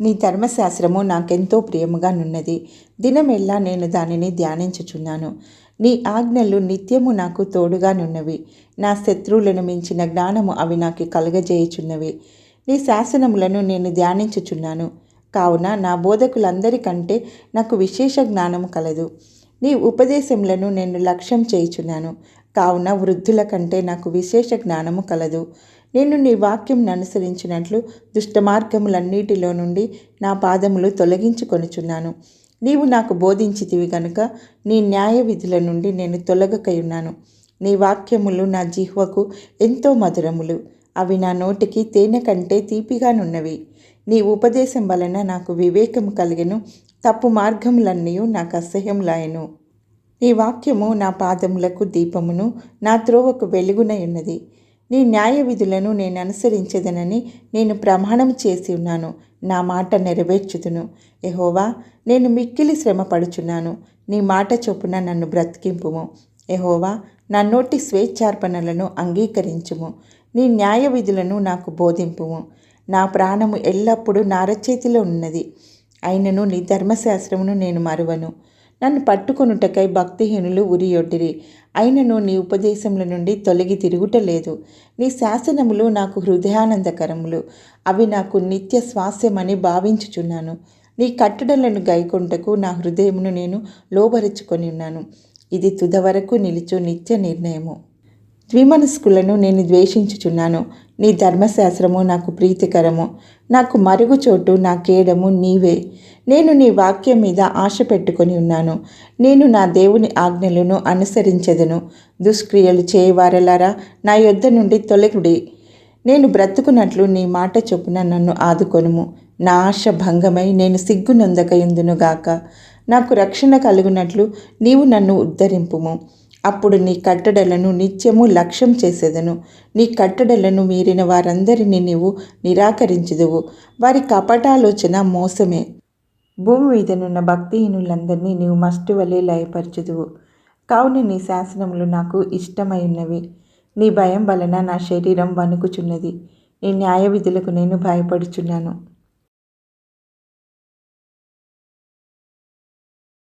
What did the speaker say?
నీ ధర్మశాస్త్రము నాకెంతో ప్రియముగా నున్నది. దినమెల్లా నేను దానిని ధ్యానించుచున్నాను. నీ ఆజ్ఞలు నిత్యము నాకు తోడుగా నున్నవి. నా శత్రువులను మించిన జ్ఞానము అవి నాకు కలుగజేయుచున్నవి. నీ శాసనములను నేను ధ్యానించుచున్నాను. కావున నా బోధకులందరికంటే నాకు విశేష జ్ఞానము కలదు. నీ ఉపదేశములను నేను లక్ష్యం చేయుచున్నాను. కావున వృద్ధుల కంటే నాకు విశేష జ్ఞానము కలదు. నేను నీ వాక్యం అనుసరించినట్లు దుష్ట మార్గములన్నిటిలో నుండి నా పాదములు తొలగించుకొనుచున్నాను. నీవు నాకు బోధించితివి గనుక నీ న్యాయ విధుల నుండి నేను తొలగకయున్నాను. నీ వాక్యములు నా జిహ్వకు ఎంతో మధురములు. అవి నా నోటికి తేనె కంటే తీపిగానున్నవి నీ ఉపదేశం వలన నాకు వివేకము కలిగెను. తప్పు మార్గములన్నీ నాకు అసహ్యములాయను. నీ వాక్యము నా పాదములకు దీపమును నా త్రోవకు వెలుగునై ఉన్నది నీ న్యాయ విధులను నేను అనుసరించదనని నేను ప్రమాణం చేసి ఉన్నాను. నా మాట నెరవేర్చుదును. ఎహోవా నేను మిక్కిలి శ్రమ పడుచున్నాను. నీ మాట చొప్పున నన్ను బ్రతికింపుము. ఎహోవా నా నోటి స్వేచ్ఛార్పణలను అంగీకరించుము. నీ న్యాయ విధులను నాకు బోధింపుము. నా ప్రాణము ఎల్లప్పుడూ నారచేతిలో ఉన్నది. అయినను నీ ధర్మశాస్త్రమును నేను మరువను. నన్ను పట్టుకొనుటకై భక్తిహీనులు ఉరియొడ్డిరి అయినను నీ ఉపదేశముల నుండి తొలగి తిరుగుటలేదు. నీ శాసనములు నాకు హృదయానందకరములు. అవి నాకు నిత్య స్వాస్యమని భావించుచున్నాను. నీ కట్టడలను గైకొంటకు నా హృదయమును నేను లోబరుచుకొని ఉన్నాను ఇది తుదవరకు నిలుచు నిత్య నిర్ణయము. ద్విమనస్కులను నేను ద్వేషించుచున్నాను. నీ ధర్మశాస్త్రము నాకు ప్రీతికరము. నాకు మరుగుచోటు నా కేడము నీవే. నేను నీ వాక్యం మీద ఆశ పెట్టుకొని ఉన్నాను. నేను నా దేవుని ఆజ్ఞలను అనుసరించదను. దుష్క్రియలు చేయవారలారా నా యొద్ద నుండి తొలగుడి నేను బ్రతుకున్నట్లు నీ మాట చొప్పున నన్ను ఆదుకొనుము. నా ఆశ భంగమై నేను సిగ్గునందకయుందునుగాక నాకు రక్షణ కలుగునట్లు నీవు నన్ను ఉద్ధరింపుము. అప్పుడు నీ కట్టడలను నిత్యము లక్ష్యం చేసేదను. నీ కట్టడలను మీరిన వారందరినీ నీవు నిరాకరించదువు. వారి కపటాలోచన మోసమే. భూమి మీదనున్న భక్తిహీనులందరినీ నీవు మస్టు వలె లయపరచుదువు. కావున నీ శాసనములు నాకు ఇష్టమై ఉన్నవి నీ భయం వలన నా శరీరం వణుకుచున్నది. నీ న్యాయ విధులకు నేను భయపడుచున్నాను.